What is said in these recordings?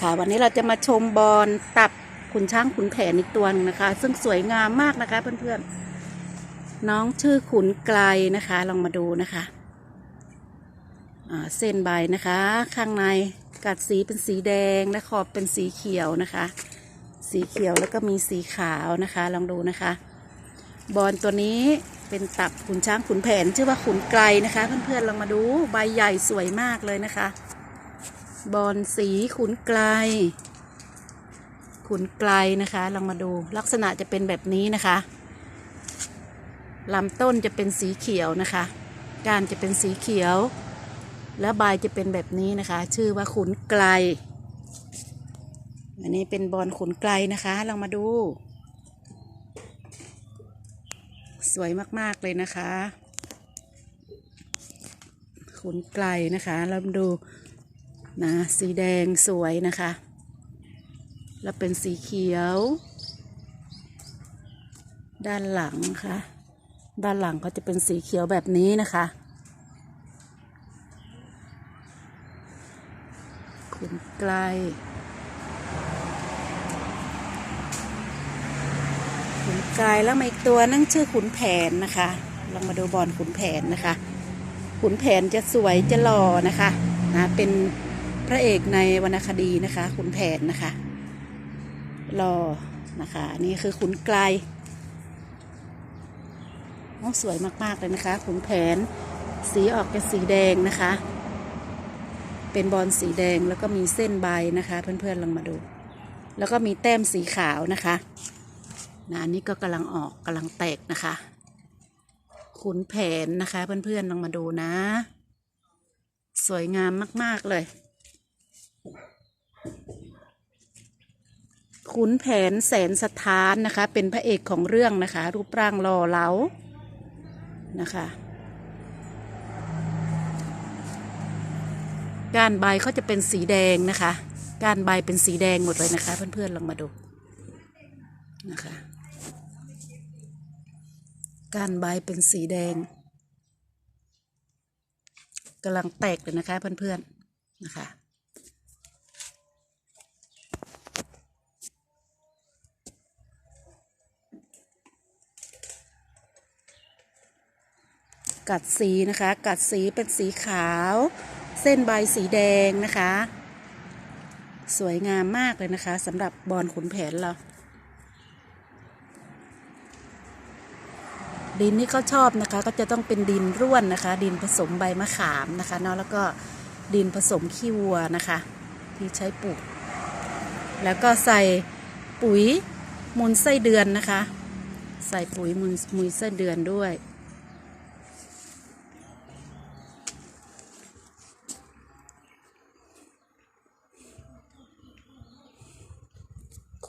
ค่ะ วันนี้เราจะมาชมบอลตับขุนช้างขุนแผนอีกตัวนึงนะคะ ซึ่งสวยงามมากนะคะเพื่อนๆ น้องชื่อขุนไกลนะคะ ลองมาดูนะคะเส้นใบนะคะ ข้างในกัดสีเป็นสีแดงและขอบเป็นสีเขียวนะคะ สีเขียวแล้วก็มีสีขาวนะคะ ลองดูนะคะ บอลตัวนี้เป็นตับขุนช้างขุนแผนชื่อว่าขุนไกลนะคะ เพื่อนๆลองมาดูใบใหญ่สวยมากเลยนะคะ บอลสีขุนไกล ขุนไกลนะคะลองมาดูลักษณะจะเป็นแบบนี้นะคะลำต้นจะเป็นสีเขียวนะคะก้านจะเป็นสีเขียว แล้วใบจะเป็นแบบนี้นะคะ ชื่อว่าขุนไกล อันนี้เป็นบอลขุนไกลนะคะลองมาดู สวยมากๆเลยนะคะ ขุนไกลนะคะเรามาดู นะสีแดงสวยนะคะ แล้วเป็นสีเขียว ด้านหลังค่ะ ด้านหลังก็จะเป็นสีเขียวแบบนี้นะคะขุนไกลขุนไกลแล้วมาอีกตัวนั่งชื่อขุนแผนนะคะลองมาดูบอลขุนแผนนะคะ ขุนแผนจะสวยจะหล่อนะคะนะเป็น ระเอกในวรรณคดีนะคะขุนแผนนะคะหล่อนะคะนี่คือขุนไกลโอ้สวยมาก ๆ เลยนะคะขุนแผนสีออกเป็นสีแดงนะคะ เป็นบอลสีแดงแล้วก็มีเส้นใบนะคะ เพื่อนๆลองมาดู แล้วก็มีแต้มสีขาวนะคะนะอันนี้ก็กำลังออกกำลังแตกนะคะ ขุนแผนนะคะ เพื่อนๆลองมาดูนะ สวยงามมาก ๆ เลย ขุนแผนแสนสถานนะคะ เป็นพระเอกของเรื่องนะคะ รูปร่างหล่อเหลานะคะก้านใบเขาจะเป็นสีแดงนะคะก้านใบเป็นสีแดงหมดเลยนะคะ เพื่อนๆลองมาดูนะคะก้านใบเป็นสีแดงกำลังแตกเลยนะคะเพื่อนๆนะคะ กัดสีนะคะ กัดสีเป็นสีขาว เส้นใบสีแดงนะคะ สวยงามมากเลยนะคะสำหรับบอลขุนแผนเรา ดินที่เขาชอบนะคะ ก็จะต้องเป็นดินร่วนนะคะ ดินผสมใบมะขามนะคะเนาะแล้วก็ดินผสมขี้วัวนะคะ ที่ใช้ปลูก แล้วก็ใส่ปุ๋ยมูลไส้เดือนนะคะ ใส่ปุ๋ยมูลมูลไส้เดือนด้วย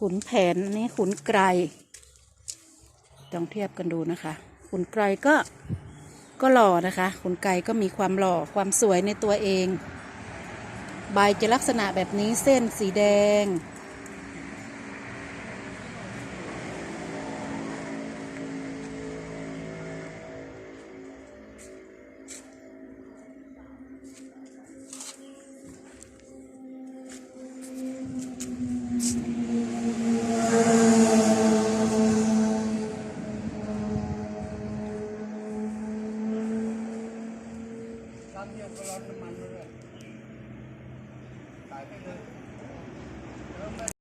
ขุนแผนนนี้ขุนไกรลองเทียบกันดูนะคะ ขุนไกรก็ก็หล่อนะคะ ขุนไกรก็มีความหล่อความสวยในตัวเอง ใบจะลักษณะแบบนี้เส้นสีแดง 三天不拉屎满身改变